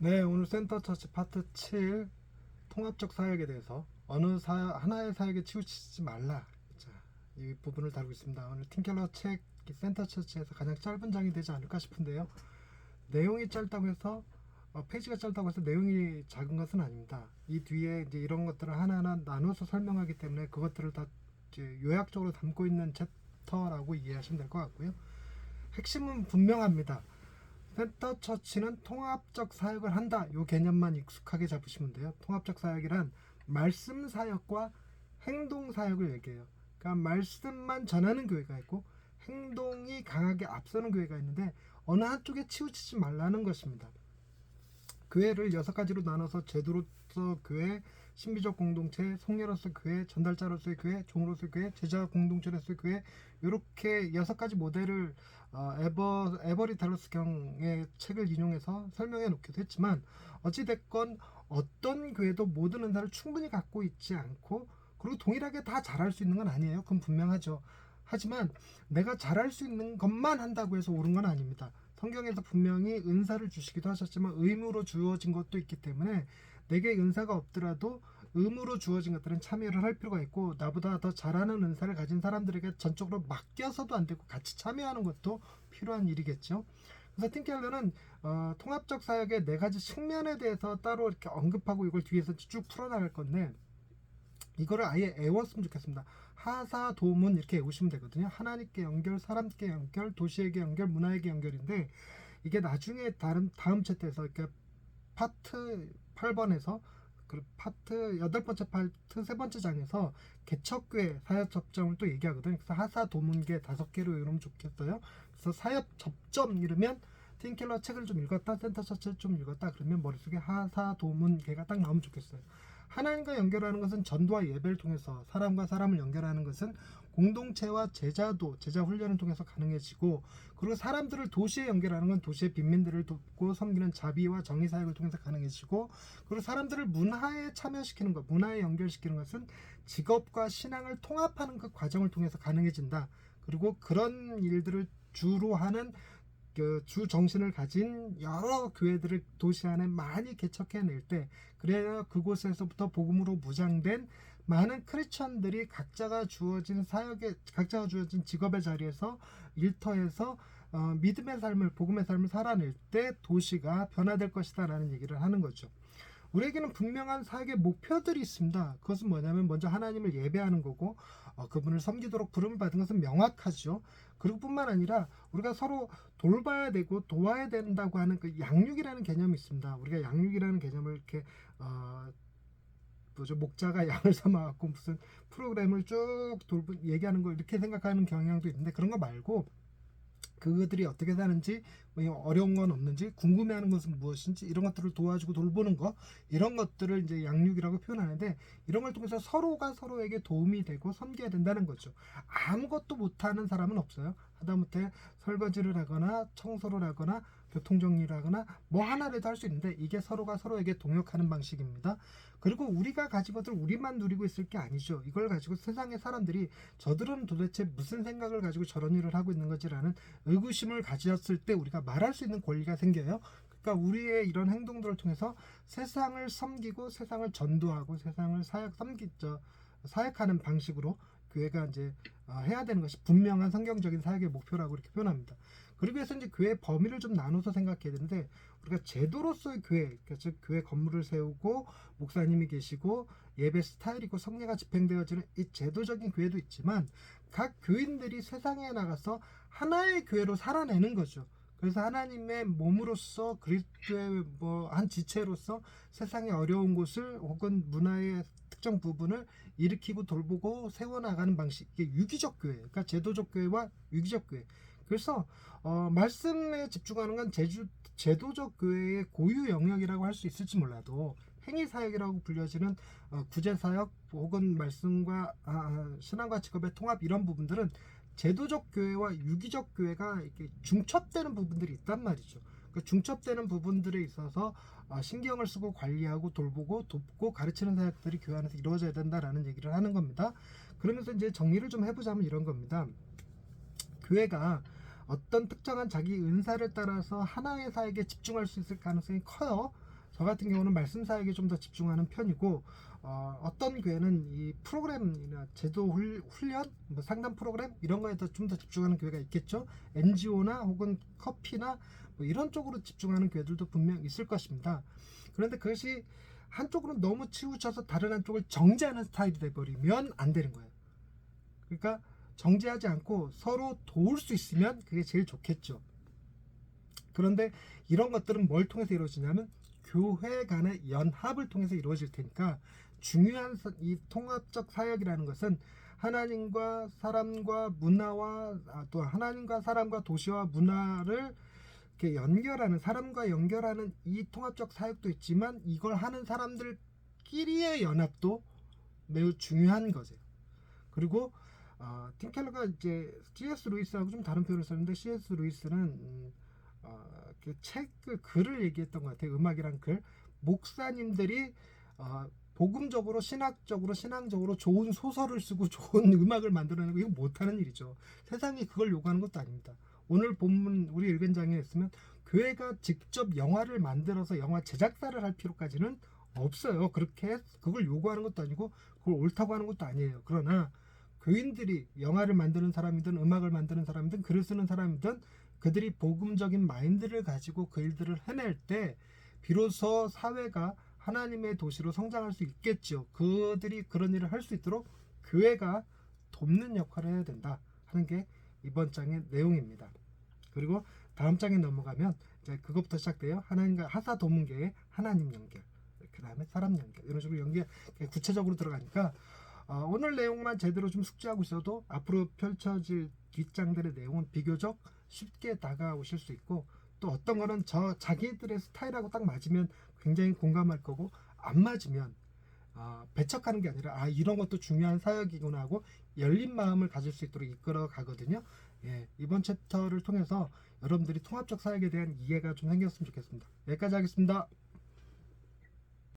네, 오늘 센터 처치 파트 7 통합적 사역에 대해서 어느 사, 하나의 사역에 치우치지 말라. 자, 이 부분을 다루고 있습니다. 오늘 팀켈러 책이 센터 처치에서 가장 짧은 장이 되지 않을까 싶은데요. 내용이 짧다고 해서 어, 페이지가 짧다고 해서 내용이 작은 것은 아닙니다. 이 뒤에 이제 이런 것들을 하나하나 나눠서 설명하기 때문에 그것들을 다 요약적으로 담고 있는 챕터라고 이해하시면 될 것 같고요. 핵심은 분명합니다. 센터 처치는 통합적 사역을 한다. 요 개념만 익숙하게 잡으시면 돼요. 통합적 사역이란 말씀 사역과 행동 사역을 얘기해요. 그러니까 말씀만 전하는 교회가 있고 행동이 강하게 앞서는 교회가 있는데 어느 한쪽에 치우치지 말라는 것입니다. 교회를 여섯 가지로 나눠서 제도로서 교회, 신비적 공동체, 성례로서 교회, 전달자로서의 교회, 종으로서의 교회, 제자 공동체로서의 교회 이렇게 여섯 가지 모델을 어, 에버 에버리 달러스 경의 책을 인용해서 설명해 놓기도 했지만 어찌 됐건 어떤 교회도 모든 은사를 충분히 갖고 있지 않고 그리고 동일하게 다 잘할 수 있는 건 아니에요. 그건 분명하죠. 하지만 내가 잘할 수 있는 것만 한다고 해서 옳은 건 아닙니다. 성경에서 분명히 은사를 주시기도 하셨지만 의무로 주어진 것도 있기 때문에 내게 은사가 없더라도 의무로 주어진 것들은 참여를 할 필요가 있고 나보다 더 잘하는 은사를 가진 사람들에게 전적으로 맡겨서도 안 되고 같이 참여하는 것도 필요한 일이겠죠. 그래서 팀켈러는 어, 통합적 사역의 네 가지 측면에 대해서 따로 이렇게 언급하고 이걸 뒤에서 쭉 풀어나갈 건데 이거를 아예 애웠으면 좋겠습니다. 하사 도문 이렇게 외우시면 되거든요. 하나님께 연결, 사람께 연결, 도시에게 연결, 문화에게 연결인데 이게 나중에 다른 다음 챕터에서 이렇게 파트 8번에서 그 파트 여덟 번째 파트 세 번째 장에서 개척교회 사역 접점을 또 얘기하거든요. 그래서 하사 도문계 다섯 개로 외우면 좋겠어요. 그래서 사역 접점 이러면 틴켈러 책을 좀 읽었다, 센터 처치를 좀 읽었다 그러면 머릿속에 하사 도문계가 딱 나오면 좋겠어요. 하나님과 연결하는 것은 전도와 예배를 통해서 사람과 사람을 연결하는 것은 공동체와 제자도 제자 훈련을 통해서 가능해지고 그리고 사람들을 도시에 연결하는 건 도시의 빈민들을 돕고 섬기는 자비와 정의 사역을 통해서 가능해지고 그리고 사람들을 문화에 참여시키는 것 문화에 연결시키는 것은 직업과 신앙을 통합하는 그 과정을 통해서 가능해진다. 그리고 그런 일들을 주로 하는 그 주 정신을 가진 여러 교회들을 도시 안에 많이 개척해낼 때 그래야 그곳에서부터 복음으로 무장된 많은 크리스천들이 각자가 주어진 사역에 각자가 주어진 직업의 자리에서 일터에서 어, 믿음의 삶을 복음의 삶을 살아낼 때 도시가 변화될 것이다라는 얘기를 하는 거죠. 우리에게는 분명한 사역의 목표들이 있습니다. 그것은 뭐냐면 먼저 하나님을 예배하는 거고 어, 그분을 섬기도록 부름 받은 것은 명확하죠. 그리고 뿐만 아니라 우리가 서로 돌봐야 되고 도와야 된다고 하는 그 양육이라는 개념이 있습니다. 우리가 양육이라는 개념을 이렇게 어, 뭐죠 목자가 양을 삼아갖고 무슨 프로그램을 쭉 돌보 얘기하는 걸 이렇게 생각하는 경향도 있는데 그런 거 말고 그들이 어떻게 사는지 뭐 어려운 건 없는지 궁금해하는 것은 무엇인지 이런 것들을 도와주고 돌보는 거 이런 것들을 이제 양육이라고 표현하는데 이런 걸 통해서 서로가 서로에게 도움이 되고 섬겨야 된다는 거죠. 아무것도 못하는 사람은 없어요 하다못해 설거지를 하거나 청소를 하거나 교통정리를 하거나 뭐 하나라도 할 수 있는데 이게 서로가 서로에게 동역하는 방식입니다 그리고 우리가 것을 우리만 누리고 있을 게 아니죠 이걸 가지고 세상의 사람들이 저들은 도대체 무슨 생각을 가지고 저런 일을 하고 있는 거지라는 의구심을 가졌을 때 우리가 말할 수 있는 권리가 생겨요. 그러니까 우리의 이런 행동들을 통해서 세상을 섬기고 세상을 전도하고 세상을 사역 섬기죠 사역하는 방식으로 교회가 이제 어, 해야 되는 것이 분명한 성경적인 사역의 목표라고 이렇게 표현합니다. 그리고 해서 이제 교회 범위를 좀 나눠서 생각해야 되는데 우리가 제도로서의 교회, 그러니까 즉 교회 건물을 세우고 목사님이 계시고 예배 스타일이고 성례가 집행되어지는 이 제도적인 교회도 있지만 각 교인들이 세상에 나가서 하나의 교회로 살아내는 거죠. 그래서 하나님의 몸으로서 그리스도의 뭐 한 지체로서 세상의 어려운 곳을 혹은 문화의 특정 부분을 일으키고 돌보고 세워나가는 방식 이게 유기적 교회, 그러니까 제도적 교회와 유기적 교회. 그래서 어, 말씀에 집중하는 건 제주, 제도적 교회의 고유 영역이라고 할 수 있을지 몰라도 행위 사역이라고 불려지는 어, 구제 사역 혹은 말씀과 아, 신앙과 직업의 통합 이런 부분들은 제도적 교회와 유기적 교회가 이렇게 중첩되는 부분들이 있단 말이죠. 그 중첩되는 부분들에 있어서 어, 신경을 쓰고 관리하고 돌보고 돕고 가르치는 사역들이 교회 안에서 이루어져야 된다라는 얘기를 하는 겁니다. 그러면서 이제 정리를 좀 해보자면 이런 겁니다. 교회가 어떤 특정한 자기 은사를 따라서 하나의 사역에 집중할 수 있을 가능성이 커요. 저 같은 경우는 말씀 사역에 좀 더 집중하는 편이고 어, 떤 교회는 이 프로그램이나 제도 훌- 훈련, 뭐 상담 프로그램 이런 거에 더 좀 더 집중하는 교회가 있겠죠. NGO나 혹은 커피나 뭐 이런 쪽으로 집중하는 교회들도 분명 있을 것입니다. 그런데 그것이 한쪽으로 너무 치우쳐서 다른 한쪽을 정제하는 스타일이 돼버리면 안 되는 거예요. 그러니까 정제하지 않고 서로 도울 수 있으면 그게 제일 좋겠죠. 그런데 이런 것들은 뭘 통해서 이루어지냐면 교회 간의 연합을 통해서 이루어질 테니까 중요한 사- 이 통합적 사역이라는 것은 하나님과 사람과 문화와 아, 또 하나님과 사람과 도시와 문화를 이렇게 연결하는 사람과 연결하는 이 통합적 사역도 있지만 이걸 하는 사람들끼리의 연합도 매우 중요한 거죠. 그리고 어, 팀 켈러가 이제 C.S. 루이스하고 좀 다른 표현을 썼는데 C.S. 루이스는 음, 어, 그 책을 글을 얘기했던 것 같아요. 음악이란 글. 목사님들이 어, 복음적으로 신학적으로 신앙적으로 좋은 소설을 쓰고 좋은 음악을 만들어내는 거 이거 못하는 일이죠. 세상이 그걸 요구하는 것도 아닙니다. 오늘 본문 우리 일견장에 했으면 교회가 직접 영화를 만들어서 영화 제작사를 할 필요까지는 없어요. 그렇게 그걸 요구하는 것도 아니고 그걸 옳다고 하는 것도 아니에요. 그러나 교인들이 영화를 만드는 사람이든 음악을 만드는 사람이든 글을 쓰는 사람이든 그들이 복음적인 마인드를 가지고 그 일들을 해낼 때 비로소 사회가 하나님의 도시로 성장할 수 있겠죠. 그들이 그런 일을 할 수 있도록 교회가 돕는 역할을 해야 된다 하는 게 이번 장의 내용입니다. 그리고 다음 장에 넘어가면 이제 그것부터 시작돼요. 하나님과 하사 도문계의 하나님 연결, 그 다음에 사람 연결 이런 식으로 연결 구체적으로 들어가니까 어, 오늘 내용만 제대로 좀 숙지하고 있어도 앞으로 펼쳐질 뒷장들의 내용은 비교적 쉽게 다가오실 수 있고 또 어떤 거는 저 자기들의 스타일하고 딱 맞으면 굉장히 공감할 거고 안 맞으면 아, 배척하는 게 아니라 아 이런 것도 중요한 사역이구나 하고 열린 마음을 가질 수 있도록 이끌어 가거든요. 예, 이번 챕터를 통해서 여러분들이 통합적 사역에 대한 이해가 좀 생겼으면 좋겠습니다. 여기까지 하겠습니다.